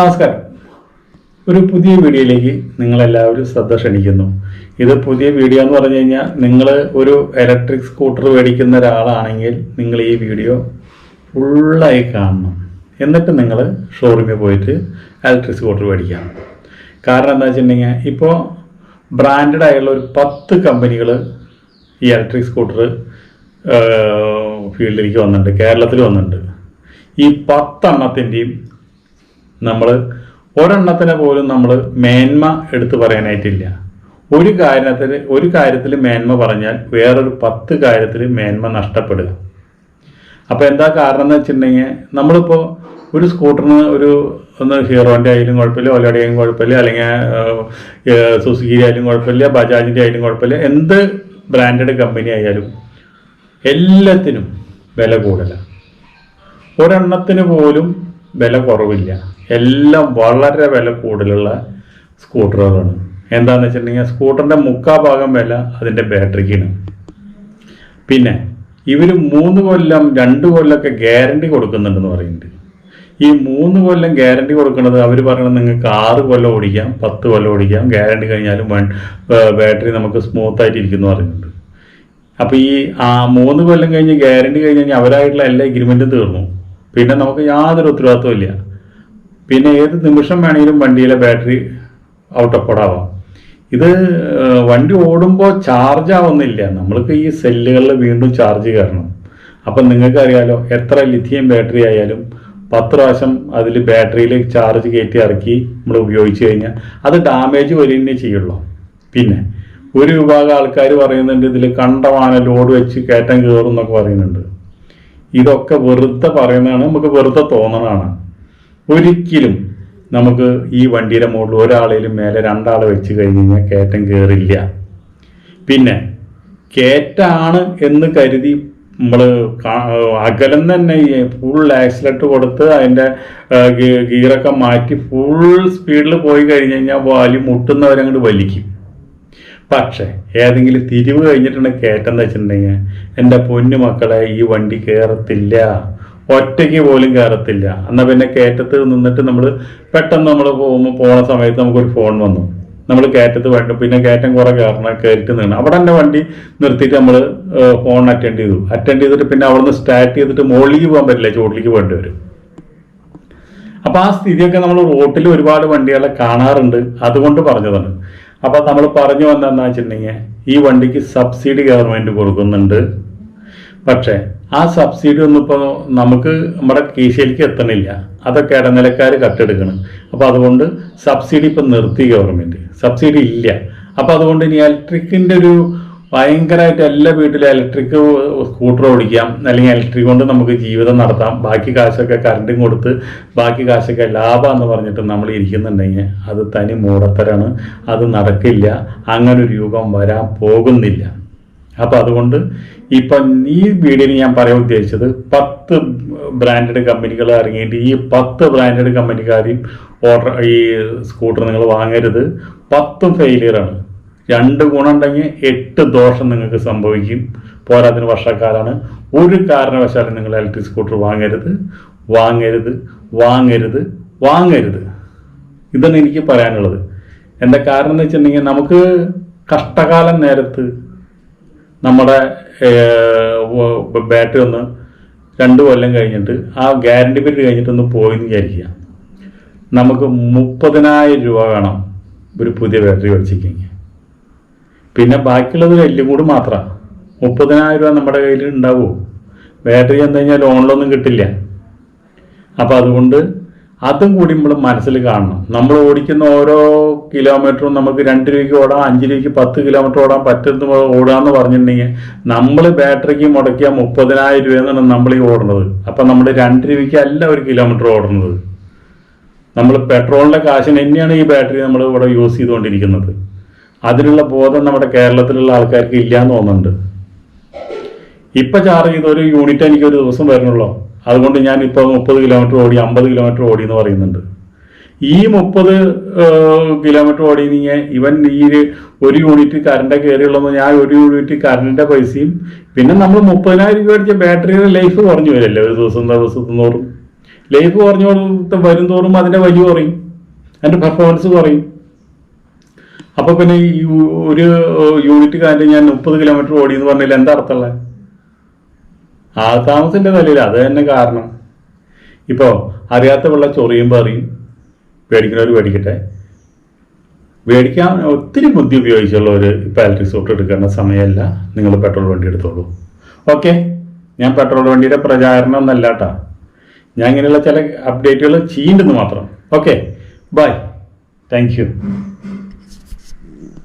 നമസ്കാരം. ഒരു പുതിയ വീഡിയോയിലേക്ക് നിങ്ങളെല്ലാവരും ശ്രദ്ധ ക്ഷണിക്കുന്നു. ഇത് പുതിയ വീഡിയോ എന്ന് പറഞ്ഞു കഴിഞ്ഞാൽ നിങ്ങൾ ഒരു ഇലക്ട്രിക് സ്കൂട്ടർ മേടിക്കുന്ന ഒരാളാണെങ്കിൽ നിങ്ങൾ ഈ വീഡിയോ ഫുള്ളായി കാണണം. എന്നിട്ട് നിങ്ങൾ ഷോറൂമിൽ പോയിട്ട് ഇലക്ട്രിക് സ്കൂട്ടർ മേടിക്കാം. കാരണം എന്താ വെച്ചിട്ടുണ്ടെങ്കിൽ ഇപ്പോൾ ബ്രാൻഡഡ് ആയുള്ള ഒരു പത്ത് കമ്പനികൾ ഈ ഇലക്ട്രിക് സ്കൂട്ടർ ഫീൽഡിലേക്ക് വന്നിട്ടുണ്ട് കേരളത്തിൽ വന്നിട്ടുണ്ട്. ഈ പത്തെണ്ണത്തിന്റെയും നമ്മൾ ഒരെണ്ണത്തിനെ പോലും നമ്മൾ മേന്മ എടുത്തു പറയാനായിട്ടില്ല. ഒരു കാര്യത്തിൽ ഒരു കാര്യത്തിൽ മേന്മ പറഞ്ഞാൽ വേറൊരു പത്ത് കാര്യത്തിൽ മേന്മ നഷ്ടപ്പെടുക. അപ്പോൾ എന്താ കാരണം എന്ന് വെച്ചിട്ടുണ്ടെങ്കിൽ നമ്മളിപ്പോൾ ഒരു സ്കൂട്ടറിന് ഒരു ഒന്ന് ഹീറോന്റെ ആയാലും കുഴപ്പമില്ല ഓലയുടെ ആയാലും കുഴപ്പമില്ല അല്ലെങ്കിൽ സുസുക്കിയുടെ ആയാലും കുഴപ്പമില്ല ബജാജിന്റെ ആയാലും കുഴപ്പമില്ല എന്ത് ബ്രാൻഡഡ് കമ്പനി ആയാലും എല്ലാത്തിനും വില കൂടുതലാണ് ഒരെണ്ണത്തിന് പോലും വില കുറവില്ല. എല്ലാം വളരെ വില കൂടുതലുള്ള സ്കൂട്ടറുകളാണ്. എന്താണെന്ന് വെച്ചിട്ടുണ്ടെങ്കിൽ സ്കൂട്ടറിന്റെ മുക്കാ ഭാഗം വില അതിന്റെ ബാറ്ററിക്കാണ്. പിന്നെ ഇവർ മൂന്ന് കൊല്ലം രണ്ട് കൊല്ലമൊക്കെ ഗ്യാരണ്ടി കൊടുക്കുന്നുണ്ടെന്ന് പറയുന്നുണ്ട്. ഈ മൂന്ന് കൊല്ലം ഗ്യാരണ്ടി കൊടുക്കുന്നത് അവർ പറയണത് നിങ്ങൾക്ക് ആറ് കൊല്ലം ഓടിക്കാം പത്ത് കൊല്ലം ഓടിക്കാം ഗ്യാരണ്ടി കഴിഞ്ഞാലും ബാറ്ററി നമുക്ക് സ്മൂത്ത് ആയിട്ട് ഇരിക്കുന്നു പറയുന്നുണ്ട്. അപ്പോൾ ഈ ആ മൂന്ന് കൊല്ലം കഴിഞ്ഞ് ഗ്യാരണ്ടി കഴിഞ്ഞ് കഴിഞ്ഞാൽ അവരായിട്ടുള്ള എല്ലാ എഗ്രിമെന്റും തീർന്നു. പിന്നെ നമുക്ക് യാതൊരു ഉത്തരവാദിത്വം ഇല്ല. പിന്നെ ഏത് നിമിഷം വേണമെങ്കിലും വണ്ടിയിലെ ബാറ്ററി ഔട്ട് ഓഫ് ഓടാവാം ഇത് വണ്ടി ഓടുമ്പോൾ ചാർജ് ആവുന്നില്ല. നമ്മൾക്ക് ഈ സെല്ലുകളിൽ വീണ്ടും ചാർജ് കയറണം. അപ്പം നിങ്ങൾക്കറിയാലോ എത്ര ലിഥിയം ബാറ്ററി ആയാലും പത്ത് പ്രാവശ്യം അതിൽ ബാറ്ററിയിൽ ചാർജ് കയറ്റി ഇറക്കി നമ്മൾ ഉപയോഗിച്ച് കഴിഞ്ഞാൽ അത് ഡാമേജ് വരികയെ ചെയ്യുള്ളൂ. പിന്നെ ഒരു വിഭാഗം ആൾക്കാർ പറയുന്നുണ്ട് ഇതിൽ കണ്ടമാന ലോഡ് വെച്ച് കയറ്റം കയറും എന്നൊക്കെ പറയുന്നുണ്ട്. ഇതൊക്കെ വെറുതെ പറയുന്നതാണ് നമുക്ക് വെറുതെ തോന്നണതാണ്. ഒരിക്കലും നമുക്ക് ഈ വണ്ടിയുടെ മുകളിൽ ഒരാളേലും മേലെ രണ്ടാൾ വെച്ച് കഴിഞ്ഞ് കഴിഞ്ഞാൽ കയറ്റം കയറില്ല പിന്നെ കയറ്റാണ് എന്ന് കരുതി നമ്മൾ അകലം തന്നെ ഫുൾ ആക്സിലറ്റ് കൊടുത്ത് അതിന്റെ ഗിയറൊക്കെ മാറ്റി ഫുൾ സ്പീഡിൽ പോയി കഴിഞ്ഞ് കഴിഞ്ഞാൽ വാലി മുട്ടുന്നവരങ്ങോട്ട് വലിക്കും. പക്ഷേ ഏതെങ്കിലും തിരിവ് കഴിഞ്ഞിട്ടുണ്ടെങ്കിൽ കയറ്റം എന്ന് വെച്ചിട്ടുണ്ടെങ്കിൽ എന്റെ പൊന്നു മക്കളെ ഈ വണ്ടി കയറത്തില്ല ഒറ്റയ്ക്ക് പോലും കയറത്തില്ല. എന്നാൽ പിന്നെ കയറ്റത്ത് നിന്നിട്ട് നമ്മൾ പെട്ടെന്ന് നമ്മൾ പോകുമ്പോൾ പോണ സമയത്ത് നമുക്കൊരു ഫോൺ വന്നു. നമ്മൾ കയറ്റത്ത് വേണ്ട പിന്നെ കയറ്റം കുറെ കയറണം കയറ്റി നിന്ന് അവിടെ തന്നെ വണ്ടി നിർത്തിയിട്ട് നമ്മൾ ഫോൺ അറ്റൻഡ് ചെയ്തു. അറ്റൻഡ് ചെയ്തിട്ട് പിന്നെ അവിടെ നിന്ന് സ്റ്റാർട്ട് ചെയ്തിട്ട് മുകളിലേക്ക് പോകാൻ പറ്റില്ല ചോട്ടിലേക്ക് വേണ്ടി വരും. അപ്പൊ ആ സ്ഥിതിയൊക്കെ നമ്മൾ റോട്ടിൽ ഒരുപാട് വണ്ടികളെ കാണാറുണ്ട്. അതുകൊണ്ട് പറഞ്ഞതാണ്. അപ്പൊ നമ്മൾ പറഞ്ഞു വന്നതെന്ന് വെച്ചിട്ടുണ്ടെങ്കിൽ ഈ വണ്ടിക്ക് സബ്സിഡി ഗവൺമെന്റ് കൊടുക്കുന്നുണ്ട്. പക്ഷേ ആ സബ്സിഡി ഒന്നും ഇപ്പോൾ നമുക്ക് നമ്മുടെ കീശയിലേക്ക് എത്തണില്ല. അതൊക്കെ ഇടനിലക്കാർ കട്ടെടുക്കണം. അപ്പോൾ അതുകൊണ്ട് സബ്സിഡി ഇപ്പം നിർത്തി ഗവൺമെന്റ് സബ്സിഡി ഇല്ല. അപ്പോൾ അതുകൊണ്ട് ഇനി ഇലക്ട്രിക്കിന്റെ ഒരു ഭയങ്കരമായിട്ട് എല്ലാ വീട്ടിലും ഇലക്ട്രിക് സ്കൂട്ടർ ഓടിക്കാം അല്ലെങ്കിൽ ഇലക്ട്രിക് കൊണ്ട് നമുക്ക് ജീവിതം നടത്താം. ബാക്കി കാശൊക്കെ കറണ്ടും കൊടുത്ത് ബാക്കി കാശൊക്കെ ലാഭം എന്ന് പറഞ്ഞിട്ട് നമ്മൾ ഇരിക്കുന്നുണ്ടെങ്കിൽ അത് തനി മൂടത്തരാണ്. അത് നടക്കില്ല. അങ്ങനെ ഒരു യുഗം വരാൻ പോകുന്നില്ല. അപ്പൊ അതുകൊണ്ട് ഇപ്പം ഈ വീഡിയോയിൽ ഞാൻ പറയാൻ ഉദ്ദേശിച്ചത് പത്ത് ബ്രാൻഡഡ് കമ്പനികൾ ഇറങ്ങിയിട്ട് ഈ പത്ത് ബ്രാൻഡഡ് കമ്പനിക്കാരെയും ഓർഡർ ഈ സ്കൂട്ടർ നിങ്ങൾ വാങ്ങരുത്. പത്തും ഫെയിലിയറാണ് രണ്ട് ഗുണമുണ്ടെങ്കിൽ എട്ട് ദോഷം നിങ്ങൾക്ക് സംഭവിക്കും. പോരാത്തിന് വർഷക്കാലാണ്. ഒരു കാരണവശാലും നിങ്ങൾ ഇലക്ട്രിക് സ്കൂട്ടർ വാങ്ങരുത്. വാങ്ങരുത് വാങ്ങരുത് വാങ്ങരുത്. ഇതാണ് എനിക്ക് പറയാനുള്ളത്. എന്താ കാരണം എന്ന് വെച്ചിട്ടുണ്ടെങ്കിൽ നമുക്ക് കഷ്ടകാലം നേരത്ത് നമ്മുടെ ബാറ്ററി ഒന്ന് രണ്ട് കൊല്ലം കഴിഞ്ഞിട്ട് ആ ഗ്യാരണ്ടി പീരീഡ് കഴിഞ്ഞിട്ട് ഒന്ന് പോയെന്ന് വിചാരിക്കുക. നമുക്ക് മുപ്പതിനായിരം രൂപ വേണം ഒരു പുതിയ ബാറ്ററി മേടിച്ചിരിക്കുക പിന്നെ ബാക്കിയുള്ളത് എല്ലും കൂടി മാത്രമാണ് മുപ്പതിനായിരം രൂപ നമ്മുടെ കയ്യിൽ ഉണ്ടാവുമോ ബാറ്ററി എന്ന് കഴിഞ്ഞാൽ ലോണിലൊന്നും കിട്ടില്ല. അപ്പോൾ അതുകൊണ്ട് അതും കൂടി നമ്മൾ മനസ്സിൽ കാണണം. നമ്മൾ ഓടിക്കുന്ന ഓരോ കിലോമീറ്ററും നമുക്ക് രണ്ട് രൂപയ്ക്ക് ഓടാം അഞ്ച് രൂപയ്ക്ക് പത്ത് കിലോമീറ്റർ ഓടാൻ പറ്റുന്ന ഓടാന്ന് പറഞ്ഞിട്ടുണ്ടെങ്കിൽ നമ്മൾ ബാറ്ററിക്ക് മുടക്കിയ മുപ്പതിനായിരം രൂപയെന്നാണ് നമ്മൾ ഈ ഓടുന്നത്. അപ്പം നമ്മൾ രണ്ട് രൂപയ്ക്ക് അല്ല ഒരു കിലോമീറ്റർ ഓടുന്നത്. നമ്മൾ പെട്രോളിന്റെ കാശിന് തന്നെയാണ് ഈ ബാറ്ററി നമ്മൾ ഇവിടെ യൂസ് ചെയ്തുകൊണ്ടിരിക്കുന്നത്. അതിനുള്ള ബോധം നമ്മുടെ കേരളത്തിലുള്ള ആൾക്കാർക്ക് ഇല്ലയെന്ന് തോന്നുന്നുണ്ട്. ഇപ്പൊ ചാർജ് ചെയ്ത ഒരു യൂണിറ്റ് എനിക്ക് ഒരു ദിവസം വരുന്നുള്ളൂ? അതുകൊണ്ട് ഞാൻ ഇപ്പോൾ മുപ്പത് കിലോമീറ്റർ ഓടി അമ്പത് കിലോമീറ്റർ ഓടി എന്ന് പറയുന്നുണ്ട്. ഈ മുപ്പത് കിലോമീറ്റർ ഓടി നീങ്ങിയ ഇവൻ ഈ ഒരു- യൂണിറ്റ് കറണ്ട് കയറിയുള്ളതെന്ന് ഞാൻ ഒരു യൂണിറ്റ് കറണ്ടിന്റെ പൈസയും പിന്നെ നമ്മൾ മുപ്പതിനായിരം രൂപ അടിച്ച ബാറ്ററിയുടെ ലൈഫ് കുറഞ്ഞു വരില്ലേ ഒരു ദിവസം ദിവസം തോറും? ലൈഫ് കുറഞ്ഞു വരും തോറും അതിന്റെ വലിയ കുറയും അതിന്റെ പെർഫോമൻസ് കുറയും. അപ്പോൾ പിന്നെ ഈ ഒരു യൂണിറ്റ് കാര്യം ഞാൻ മുപ്പത് കിലോമീറ്റർ ഓടി എന്ന് പറഞ്ഞാൽ എന്താ അർത്ഥമുള്ളത്? ആ താമസത്തിന്റെ നിലയിൽ അത് തന്നെ കാരണം. ഇപ്പോ അറിയാത്ത വെള്ളം ചൊറിയുമ്പോൾ അറിയും പേടിക്കുന്നവർ പേടിക്കട്ടെ. മേടിക്കാൻ ഒത്തിരി ബുദ്ധി ഉപയോഗിച്ചുള്ള ഒരു ഇലക്ട്രിക് സ്കൂട്ടർ എടുക്കേണ്ട സമയമല്ല. നിങ്ങൾ പെട്രോൾ വണ്ടി എടുത്തോളൂ. ഓക്കെ? ഞാൻ പെട്രോൾ വണ്ടിയുടെ പ്രചാരണം ഒന്നല്ല കേട്ടാ ഞാൻ ഇങ്ങനെയുള്ള ചില അപ്ഡേറ്റുകൾ ചെയ്യുന്നുണ്ടെന്ന് മാത്രം. ഓക്കെ? Bye thank